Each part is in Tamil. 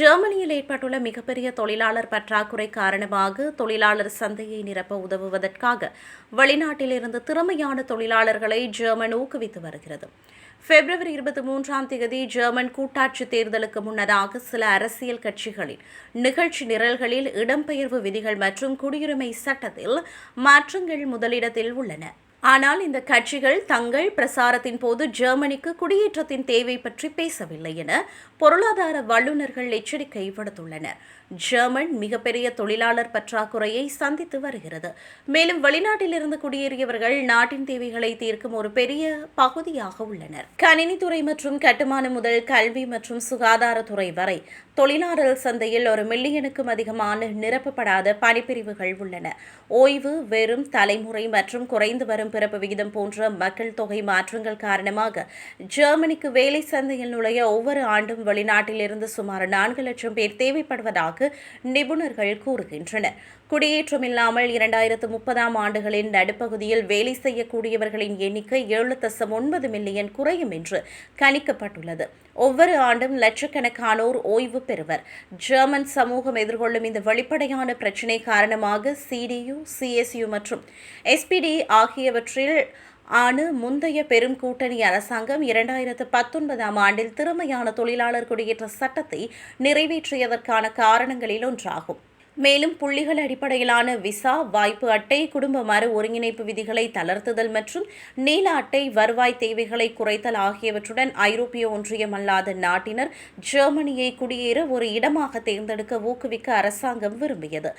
ஜெர்மனியில் ஏற்பட்டுள்ள மிகப்பெரிய தொழிலாளர் பற்றாக்குறை காரணமாக தொழிலாளர் சந்தையை நிரப்ப உதவுவதற்காக வெளிநாட்டிலிருந்து திறமையான தொழிலாளர்களை ஜெர்மன் ஊக்குவித்து வருகிறது. பிப்ரவரி இருபத்தி மூன்றாம் தேதி ஜெர்மன் கூட்டாட்சி தேர்தலுக்கு முன்னதாக சில அரசியல் கட்சிகளின் நிகழ்ச்சி நிரல்களில் இடம்பெயர்வு விதிகள் மற்றும் குடியுரிமை சட்டத்தில் மாற்றங்கள் முதலிடத்தில் உள்ளன. ஆனால் இந்த கட்சிகள் தங்கள் பிரசாரத்தின் போது ஜெர்மனிக்கு குடியேற்றத்தின் தேவை பற்றி பேசவில்லை என பொருளாதார வல்லுநர்கள் எச்சரிக்கை விடுத்துள்ளனர். ஜெர்மன் மிகப்பெரிய தொழிலாளர் பற்றாக்குறையை சந்தித்து வருகிறது. மேலும் வெளிநாட்டிலிருந்து குடியேறியவர்கள் நாட்டின் தேவைகளை தீர்க்கும் ஒரு பெரிய பகுதியாக உள்ளனர். கணினித்துறை மற்றும் கட்டுமானம் முதல் கல்வி மற்றும் சுகாதாரத்துறை வரை தொழிலாளர் சந்தையில் ஒரு மில்லியனுக்கும் அதிகமான நிரப்பப்படாத பணிப்பிரிவுகள் உள்ளன. ஓய்வு வெறும் தலைமுறை மற்றும் குறைந்து வரும் பிறப்பு விகிதம் போன்ற மக்கள் தொகை மாற்றங்கள் காரணமாக ஜெர்மனிக்கு வேலை சந்தையில் நுழைய ஒவ்வொரு ஆண்டும் வெளிநாட்டிலிருந்து சுமார் நான்கு லட்சம் பேர் தேவைப்படுவதாக நிபுணர்கள் கூறுகின்றனர். குடியேற்றம் இல்லாமல் இரண்டாயிரத்து முப்பதாம் ஆண்டுகளின் நடுப்பகுதியில் வேலை செய்யக்கூடியவர்களின் எண்ணிக்கை ஏழு தசம் ஒன்பது மில்லியன் குறையும் என்று கணிக்கப்பட்டுள்ளது. ஒவ்வொரு ஆண்டும் லட்சக்கணக்கானோர் ஓய்வு பெறுவர். ஜெர்மன் சமூகம் எதிர்கொள்ளும் இந்த வெளிப்படையான பிரச்சினை காரணமாக சிடியு சிஎஸ்யு மற்றும் எஸ்பிடி ஆகியவற்றில் ஆணு முந்தைய பெரும் கூட்டணி அரசாங்கம் இரண்டாயிரத்து பத்தொன்பதாம் ஆண்டில் திறமையான தொழிலாளர் குடியேற்ற சட்டத்தை நிறைவேற்றியதற்கான காரணங்களில் ஒன்றாகும். மேலும் புள்ளிகள் அடிப்படையிலான விசா வாய்ப்பு அட்டை குடும்ப மறு ஒருங்கிணைப்பு விதிகளை தளர்த்துதல் மற்றும் நீல அட்டை வருவாய் தேவைகளை குறைத்தல் ஆகியவற்றுடன் ஐரோப்பிய ஒன்றியம் அல்லாத நாட்டினர் ஜெர்மனியை குடியேற ஒரு இடமாக தேர்ந்தெடுக்க ஊக்குவிக்க அரசாங்கம் விரும்பியது.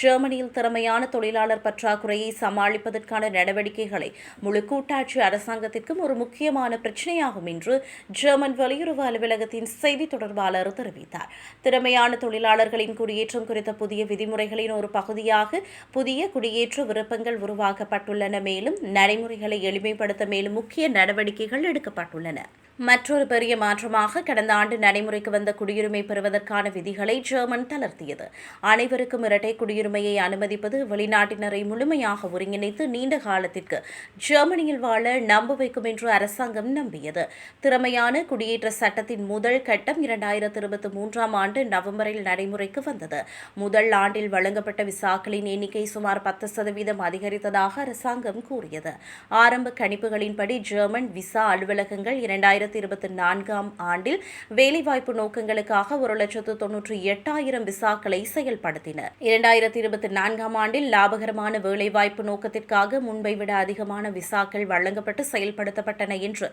ஜெர்மனியில் திறமையான தொழிலாளர் பற்றாக்குறையை சமாளிப்பதற்கான நடவடிக்கைகளை முழு கூட்டாட்சி அரசாங்கத்திற்கும் ஒரு முக்கியமான பிரச்சினையாகும் என்று ஜெர்மன் வெளியுறவு அலுவலகத்தின் செய்தி தொடர்பாளர் தெரிவித்தார். திறமையான தொழிலாளர்களின் குடியேற்றம் குறித்த புதிய விதிமுறைகளின் ஒரு பகுதியாக புதிய குடியேற்ற விருப்பங்கள் உருவாக்கப்பட்டுள்ளன. மேலும் நடைமுறைகளை எளிமைப்படுத்த மேலும் முக்கிய நடவடிக்கைகள் எடுக்கப்பட்டுள்ளன. மற்றொரு பெரிய மாற்றமாக கடந்த ஆண்டு நடைமுறைக்கு வந்த குடியுரிமை பெறுவதற்கான விதிகளை ஜெர்மன் தளர்த்தியது. அனைவருக்கும் இரட்டை குடியுரிமையை அனுமதிப்பது வெளிநாட்டினரை முழுமையாக ஒருங்கிணைத்து நீண்ட காலத்திற்கு ஜெர்மனியில் வாழ நம்ப வைக்கும் என்று அரசாங்கம் நம்பியது. திறமையான குடியேற்ற சட்டத்தின் முதல் கட்டம் இரண்டாயிரத்தி இருபத்தி மூன்றாம் ஆண்டு நவம்பரில் நடைமுறைக்கு வந்தது. முதல் ஆண்டில் வழங்கப்பட்ட விசாக்களின் எண்ணிக்கை சுமார் பத்து சதவீதம் அதிகரித்ததாக அரசாங்கம் கூறியது. ஆரம்ப கணிப்புகளின்படி ஜெர்மன் விசா அலுவலகங்கள் இரண்டாயிரத்தி இரண்டாயிரத்தி இருபத்தி நான்காம் ஆண்டில் வேலைவாய்ப்பு நோக்கங்களுக்காக ஒரு லட்சத்து தொன்னூற்றி எட்டாயிரம் விசாக்களை செயல்படுத்தினர். இரண்டாயிரத்தி இருபத்தி நான்காம் ஆண்டில் லாபகரமான வேலைவாய்ப்பு நோக்கத்திற்காக முன்பை விட அதிகமான விசாக்கள் வழங்கப்பட்டு செயல்படுத்தப்பட்டன என்று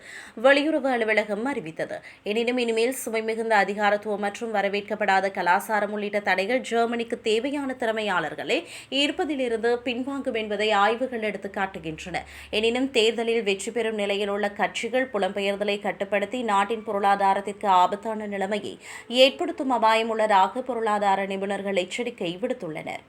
வெளியுறவு அலுவலகம் அறிவித்தது. எனினும் இனிமேல் சுமை மிகுந்த அதிகாரத்துவம் மற்றும் வரவேற்கப்படாத கலாச்சாரம் உள்ளிட்ட தடைகள் ஜெர்மனிக்கு தேவையான திறமையாளர்களை ஈர்ப்பதிலிருந்து பின்வாங்கும் என்பதை ஆய்வுகள் எடுத்து காட்டுகின்றன. எனினும் தேர்தலில் வெற்றி பெறும் நிலையில் உள்ள கட்சிகள் புலம்பெயர்தலை கட்டு கட்டுப்படுத்தி நாட்டின் பொருளாதாரத்திற்கு ஆபத்தான நிலைமையை ஏற்படுத்தும் அபாயம் உள்ளதாக பொருளாதார நிபுணர்கள் எச்சரிக்கை விடுத்துள்ளனர்.